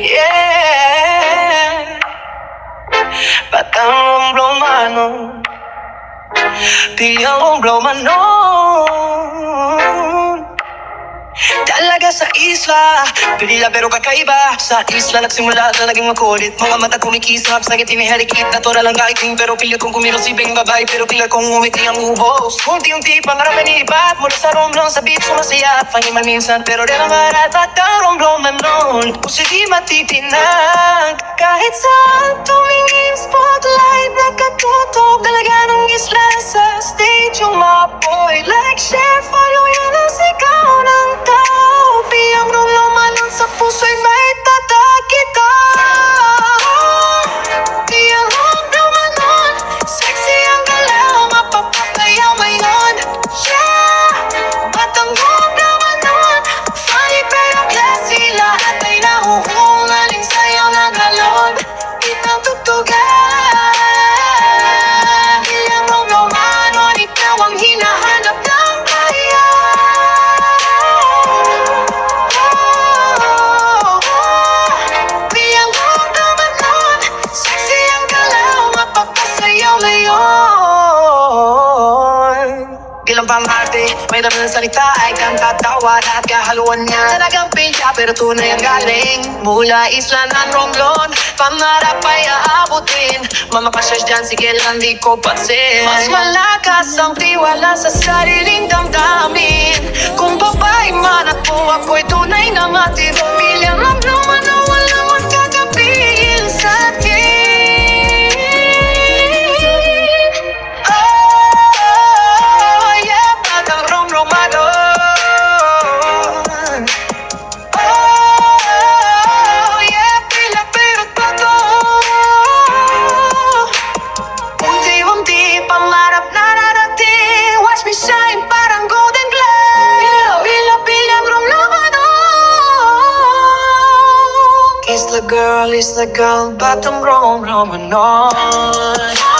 Yeah. Batang romano. Piyang romano. Talaga sa isla. Pilila pero kakaiba. Sa isla nagsimula na naging makulit. Mga mata kumikisap Sa ngiti ni Harikit Natural lang kaiting Pero pila kong kumilos ibang babae Pero pila kong umiti ang ubos. Unti-unti pangarap ni ibat Mula sa romblong sa beach Sumasaya Pahiman minsan Pero rin ang harat At ang romblong manon Kung di matitinag Kahit saan tumingin Spotlight Nakatutok Talaga ng isla Sa stage yung mga boy Like, share, follow Yan Senhor. Ngayon. Ilang pamarte, may dami ng salita ay kanta tawa Lahat kahaluan niya. Talagang pilya pero tunay ang galing. Mula isla ng Romblon Pangarap ay aabutin. Mamapasyas dyan, sige lang di ko pansin. Mas malakas ang tiwala sa sariling damdamin. Kung babae man at po ako'y tunay na matibay. Pilyang shine parang golden glow Pilapilap rong It's the girl, it's the girl, batang rong rong anon